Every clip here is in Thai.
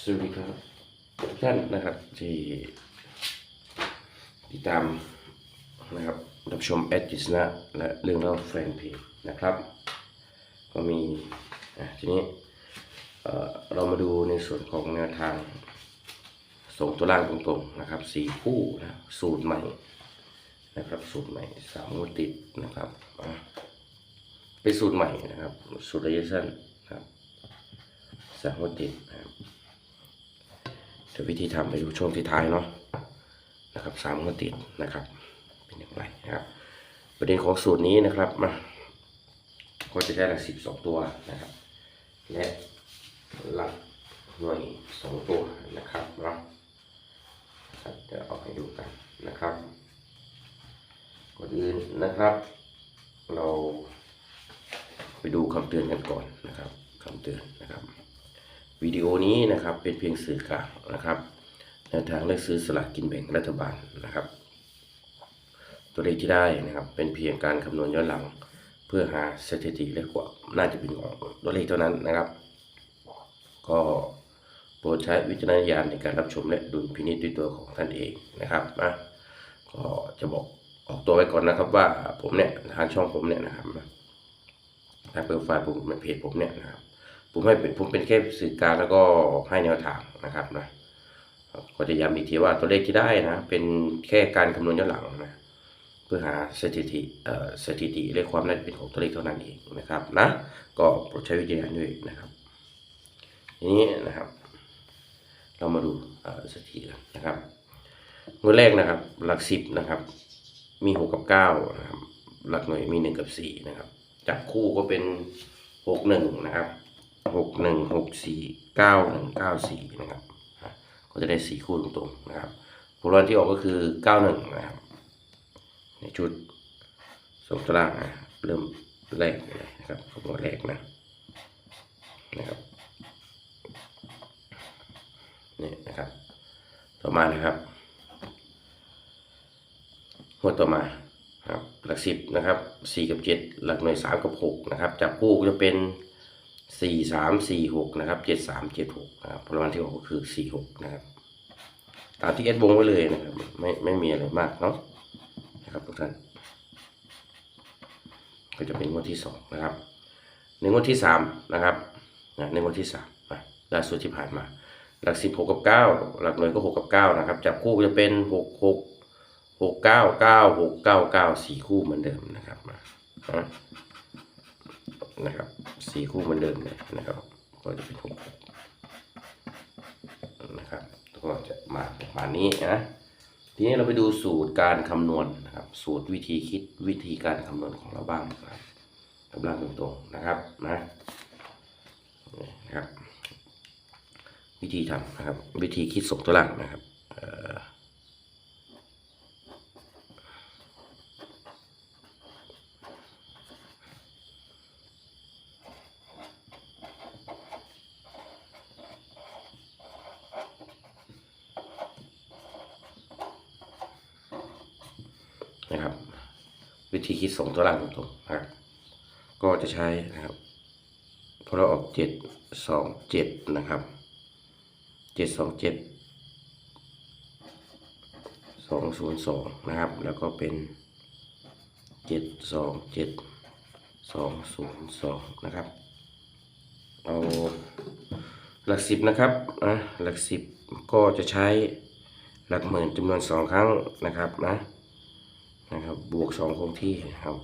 สวัสดีครับทุกท่านนะครับที่ติดตามนะครับรับชมแอดจิสนะและเรื่องเล่าแฟนเพจนะครับ ก็มีอะทีนี้เอ่อเรามาดูในส่วนของแนวทาง ส่งตัวล่างตรงๆนะครับสี่คู่นะสูตรใหม่นะครับสูตรใหม่สามงวดติดนะครับอะเป็นสูตรใหม่นะครับสูตรระยะสั้นนะครับสามงวดติดนะครับ เดี๋ยววิธีทำไปดูช่วงที่ท้ายเนาะนะครับสามงวดติดนะครับ เป็นอย่างไรนะครับ ประเด็นของสูตรนี้นะครับมาก็จะได้หลักสิบสองตัวนะครับ และหลักหน่วยสองตัวนะครับเนาะครับเอาให้ดูกันนะครับก่อนอื่นนะครับ เราไปดูคำเตือนกันก่อนนะครับคำเตือน วิดีโอนี้นะครับเป็นเพียงสื่อกลางนะครับแนวทางเลือกซื้อสลากกินแบ่งรัฐบาลนะครับ ตัวเลขที่ได้นะครับ เป็นเพียงการคำนวณย้อนหลัง เพื่อหาสถิติและควาน่าจะเป็นของตัวเลขเท่านั้นนะครับ ก็โปรดใช้วิจารณญาณในการรับชมและดุลพินิจด้วยตัวของท่านเองนะครับนะก็จะบอกออกตัวไว้ก่อนนะครับว่าผมเนี่ยทางช่องผมเนี่ยนะครับทางเปิดไฟล์ผมในเพจผมเนี่ยนะครับ ผมให้เป็นผมเป็นแค่สื่อกลารแล้วก็ให้แนวทางนะครับนะก็จะย้ำอีกทีว่าตัวเลขที่ได้นะ เป็นแค่การคำนวณย้อนหลังนะเพื่อหาสถิติเอ่อสถิติและความน่าจะเป็นของตัวเลขเท่านั้นเองนะครับนะก็โปรดใช้วิจารณญาณด้วยนะครับทีนี้นะครับ เรามาดูเอ่อสถิตินนะครับงวดแรกนะครับ หลักสิบนะครับ มีหกกับเก้านะครับหลักหน่วยมีหนึ่งกับสี่นะครับจับคู่ก็เป็นหกหนึ่งนะครับ หกหนึ่งหกสี่เก้าหนึ่งเก้าสี่นะครับก็จะได้สี่คู่ตรงๆนะครับผลรางวัลที่ออกก็คือเก้าหนึ่งนะครับในชุดส่งตารางนะเริ่มแรกเลยนะครับขบวนแรกนะนะครับนี่นะครับ ต่อมานะครับหัวต่อมาครับหลักสิบนะครับสี่กับเจ็ดหลักหน่วยสามกับหกนะครับจับคู่ก็จะเป็น สี่สามสี่หกนะครับเจ็ดสามเจ็ดหกนะครับรางวัลที่ออกก็คือสี่หกนะครับ ตามที่เอ็ดวงไว้เลยนะครับ ไม่ไม่มีอะไรมากเนาะนะครับทุกท่าน ก็จะเป็นงวดที่สองนะครับในงวดที่สามนะครับในงวดที่สามล่าสุดที่ผ่านมา หลักสิบหกกับเก้าหลักหน่วยก็หกกับเก้านะครับจับคู่จะเป็นหกหกหกเก้าเก้าหกเก้าเก้าสี่คู่เหมือนเดิมนะครับมานะ นะครับสี่คู่เหมือนเดิมเลยนะครับ ก็จะเป็นหกนะครับก็จะมาประมาณนี้นะทีนี้เราไปดูสูตรการคำนวณนะครับ สูตรวิธีคิดวิธีการคำนวณของเราบ้างนะครับกำลังตรงๆนะครับนะนี่นะครับ วิธีทำนะครับ วิธีคิดส่งตัวล่างนะครับ นะครับ วิธีคิดส่งตัวล่างตรงๆนะครับก็จะใช้นะครับพอเราออกเจ็ดสองเจ็ดนะครับเจ็ดสองเจ็ดสองศูนย์สองนะครับ แล้วก็เป็นเจ็ดสองเจ็ดสองศูนย์สองนะครับเอาหลักสิบนะครับนะหลักสิบก็จะใช้หลักหมื่นจำนวนสองครั้งนะครับนะ นะครับ บวกสองคงที่ครับ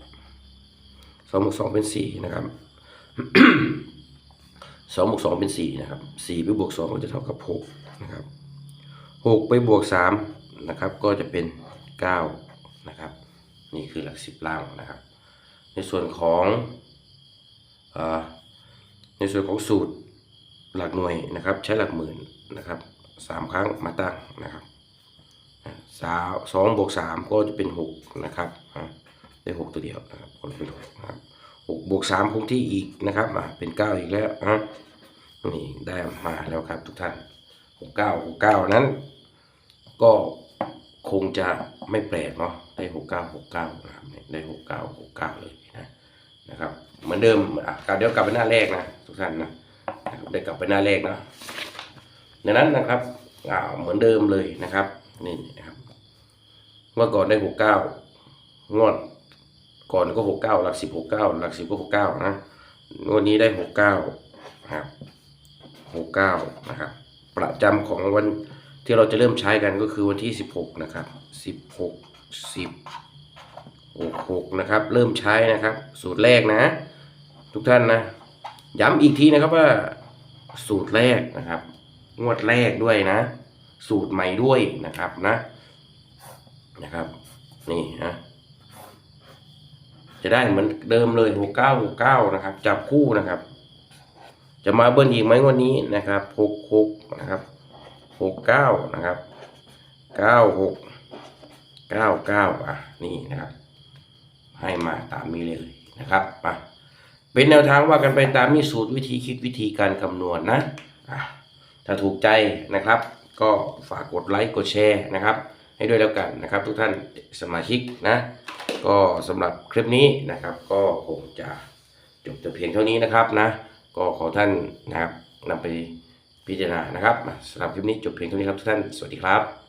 สองบวกสองเป็นสี่นะครับสองบวกสองเป็นสี่นะครับสี่ไปบวกสองก็จะเท่ากับหกนะครับหกไปบวกสามนะครับ ก็จะเป็นเก้านะครับ นี่คือหลักสิบล่างนะครับ ในส่วนของอในส่วนของสูตรหลักหน่วยนะครับ ใช้หลักหมื่นนะครับสามครั้งมาตั้งนะครับ สองบวกสามก็จะเป็นหกนะครับอะได้หกตัวเดียวนะครับก็เป็นหกนะครับหกบวกสามคงที่อีกนะครับอะเป็นเก้าอีกแล้วอะนี่ได้มาแล้วครับทุกท่านหกเก้าหกเก้านั้น ก็คงจะไม่แปลกเนาะได้หกเก้าหกเก้านะครับเนี่ยได้หกเก้าหกเก้าเลยนะนะครับ เหมือนเดิมอะเดี๋ยวกลับไปหน้าแรกนะทุกท่านนะได้กลับไปหน้าแรกนะดังนั้นนะครับอ่าเหมือนเดิมเลยนะครับนี่นะครับ เมื่อก่อนได้หกเก้างวดก่อนก็หกเก้าหลักสิบหกเก้าหลักสิบก็หกเก้านะงวดนี้ได้หกเก้าครับหกเก้านะครับ ประจำของวันที่เราจะเริ่มใช้กันก็คือวันที่สิบหกนะครับสิบหกสิบหกหกนะครับ เริ่มใช้นะครับ สูตรแรกนะ ทุกท่านนะ ย้ำอีกทีนะครับว่าสูตรแรกนะครับ งวดแรกด้วยนะ สูตรใหม่ด้วยนะครับนะ นะครับ นี่ฮะจะได้เหมือนเดิมเลยหกเก้าหกเก้านะครับ จับคู่นะครับ จะมาเบิ้ลอีกไหมวันนี้นะครับหกหกนะครับหกเก้านะครับเก้าหกเก้าเก้าอะนี่นะครับ ให้มาตามนี้เลยนะครับมาเป็นแนวทางว่ากันไปตามนี้สูตรวิธีคิดวิธีการคำนวณนะอะถ้าถูกใจนะครับ ก็ฝากกดไลค์กดแชร์นะครับ ให้ด้วยแล้วกันนะครับ ทุกท่านสมาชิกนะ ก็สำหรับคลิปนี้นะครับ ก็คงจะจบแต่เพียงเท่านี้นะครับนะ ก็ขอท่านนะครับนำไปพิจารณานะครับสำหรับคลิปนี้จบเพียงเท่านี้ครับทุกท่านสวัสดีครับ